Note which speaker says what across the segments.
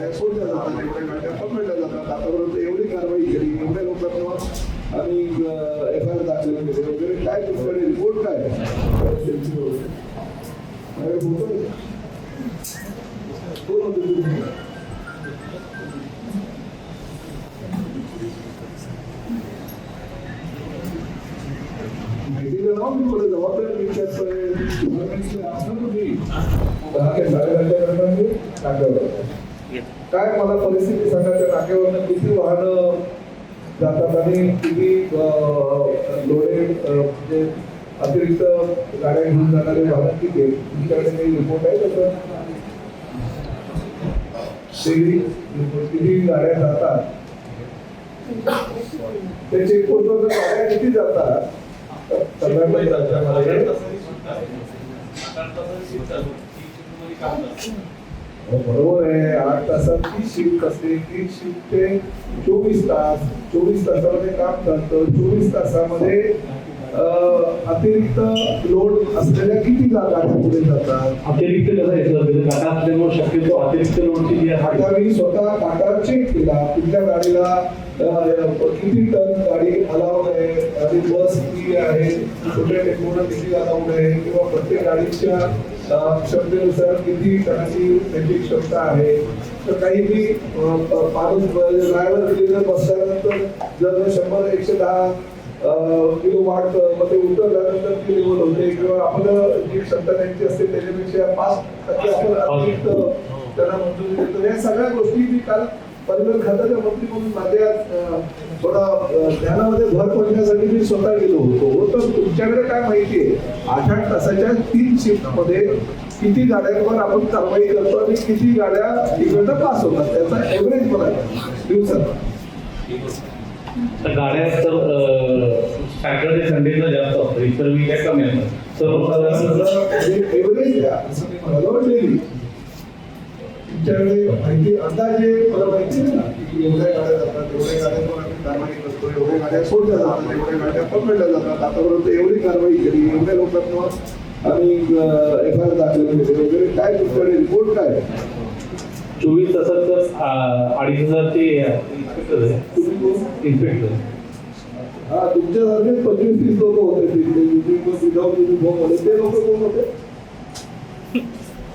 Speaker 1: गाड्या सोडल्या जातात एवढ्या गाड्या पकडल्या जातात आतापर्यंत एवढी कारवाई केली एवढ्या लोकांना आणि एफ आय आर दाखल केले वगैरे काय तुमच्याकडे रिपोर्ट काय अरे बोलतोय. कोण होते तुम्ही? माहितीला नाव मी बोलत जबाबदार काय मला परिस्थिती सांगा त्या नाक्यावरनं किती वाहनं जातात आणि किती लोडेड म्हणजे अतिरिक्त गाड्या घेऊन जाणारे वाहन किती? तुमच्याकडे काही रिपोर्ट आहे तसं ते किती गाड्या जातात? ते चेकपोस्टवर गाड्या किती जातात? सगळ्यांना जातात. बरोबर आहे. आठ तासाची शिफ्ट असते. ती शिफ्ट ते चोवीस तास. चोवीस तासामध्ये काम करतं चोवीस तासामध्ये अतिरिक्त लोड असलेल्या किती गाड्या पुढे जातात?
Speaker 2: अतिरिक्त कसं आहे काटा असल्यामुळे शक्यतो अतिरिक्त लोडची जी आहे
Speaker 1: आता मी स्वतः काटा चेक केला. कुठल्या गाडीला किती टन गाडी अलाउड आहे आणि बस किती आहे छोट्या टेम्पोला किती अलाउड आहे किंवा प्रत्येक गाडीच्या क्षमतेनुसार किती टनाची त्याची क्षमता आहे तर काही मी माणूस ड्रायव्हर जर बसल्यानंतर जर शंभर एकशे दहा अं, किलो वाटमध्ये उतरल्यानंतर ती लेवल होते किंवा आपलं जी क्षमता त्यांची असते त्याच्यापेक्षा पाच टक्के आपण अतिरिक्त त्यांना मंजुरी देतो या सगळ्या गोष्टी मी काल परिवहन खात्याच्या मंत्री म्हणून माझ्या थोडा ध्यानामध्ये भर पडण्यासाठी मी स्वतः गेलो होतो. तर तुमच्याकडे काय माहिती आहे? आठ आठ तासाच्या तीन शिफ्टमध्ये किती गाड्यांवर आपण कारवाई करतो आणि किती गाड्या तिकडनं पास होतात? त्याचा एव्हरेज मला दिवसात.
Speaker 2: गाड्या तर सॅटर्डे संडेला जास्त असतं इतर वीक आहे कमी असतात सर्वसाधारण
Speaker 1: एव्हरेज द्या. असं मी म्हणालो डेली. तुमच्याकडे माहिती अंदाजे मला माहिती ना. की एवढ्या गाड्या जातात एवढ्या गाड्यांवर आम्ही कारवाई करतो एवढ्या गाड्या सोडल्या जातात एवढ्या गाड्या पकडल्या जातात. आतापर्यंत एवढी कारवाई केली एवढ्या लोकांना आम्ही एफ आय आर दाखल केले वगैरे. काय तुमच्याकडे रिपोर्ट काय?
Speaker 2: चोवीस तासात तर अडीच हजार ते इन्स्पेक्टर
Speaker 1: हा तुमच्यासारखे पंचवीस तीस लोक होते तिथे. विदाऊट युनिफॉर्म वाले ते लोक कोण होते?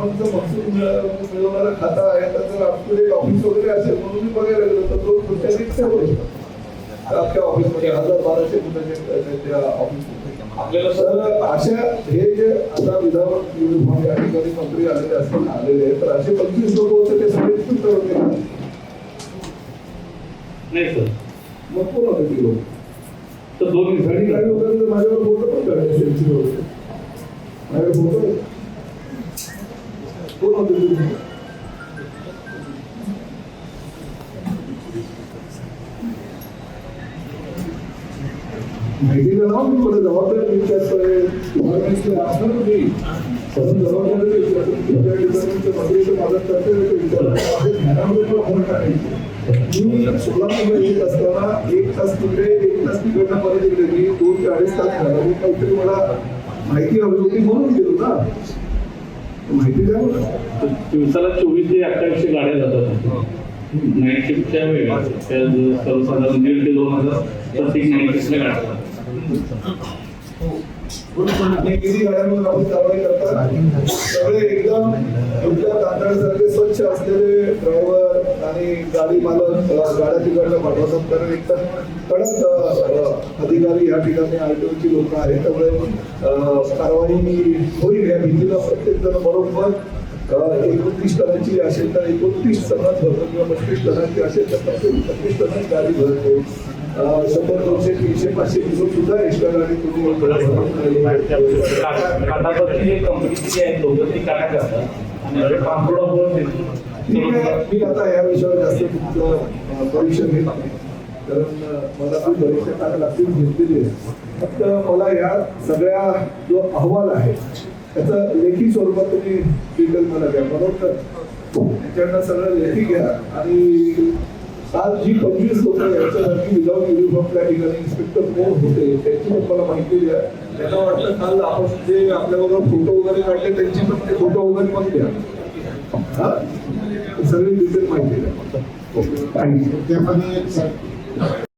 Speaker 1: पाठवण्याचं महसूल मिळ- मिळवणारं खातं आहे त्याचं आपलं एक ऑफिस वगैरे असेल म्हणून मी बघायला गेलो तर तो पुढच्या रिक्षा होईल. अख्ख्या ऑफिसमध्ये हजार बाराशे फुटाचे
Speaker 2: आपल्याला
Speaker 1: तर अशा हे जे आता विधान या ठिकाणी मंत्री आलेले असताना आलेले आहेत, तर असे पंचवीस लोक होते ते सगळे होते.
Speaker 2: नाही सर.
Speaker 1: मग कोण होते ती लोक?
Speaker 2: तर दोन इन्स्पेक्टर
Speaker 1: काही लोकांचं माझ्यावर बोलणं पण वगैरे माझ्यावर तुम्ही माहितीला नाव मी मला जबाबदार मी डिपार्टमेंटचे असणार जबाबदारी तुमच्या डिपार्टमेंटचे मंत्रीचं माझं कर्तव्य ते विचारणं. माझ्या मी सोलापूरला येत असताना एक तास तिकडे एक तास तिकडनं परत इकडे मी दोन ते अडीच तास झाला मी काहीतरी मला माहिती हवी होती म्हणून गेलो ना माहिती द्या.
Speaker 2: दिवसाला चोवीस ते अठ्ठावीसशे गाड्या जातात. नाईट शिफ्टच्या वेळेला. त्या सर्वसाधारण दीड ते दोन हजार प्रत्येक नाईट शिफ्टला गाड्या जातात.
Speaker 1: आणि किती गाड्यांवर आपण कारवाई करतात? सगळे एकदम तुमच्या तांदळासारखे स्वच्छ असलेले आणि गाडी मालक गाड्या तिकडनं पाठवतात कारण एकदम कडक अधिकारी या ठिकाणी आरटीओची लोक आहेत. त्यामुळे कारवाई होईल. या भीतीला प्रत्येक जण बरोबर एकोणतीस टनाची असेल तर एकोणतीस टनात भरतो किंवा पस्तीस टनाची असेल तर पस्तीस टनात गाडी भरते शंभर दोनशे तीनशे पाचशे किलो सुद्धा एक्स्ट्रा गाडी तुम्ही
Speaker 2: कंपनी जी कंपनीची ती काटा करतात. आणि
Speaker 1: ठीक आहे मी आता या विषयावर जास्त तुमचं अं, भविष्य घेत नाही. कारण मला ती परीक्षा टाकायला लागतील घेतलेली आहे. फक्त मला या सगळ्या जो अहवाल आहे त्याचं लेखी स्वरूपात तुम्ही डिटेल मला द्या. बरोबर? त्याच्याकडनं सगळं लेखी घ्या. आणि काल जी पंचवीस लोक याच्यासाठी विदाऊट युनिफॉर्म त्या ठिकाणी इन्स्पेक्टर कोण होते त्याची पण मला माहिती द्या. त्यांना वाटतं काल आपण जे आपल्याबरोबर फोटो वगैरे काढले त्यांची पण ते फोटो वगैरे पण द्या सगळी डिटेल माहिती द्या थँक्यू
Speaker 3: त्यामध्ये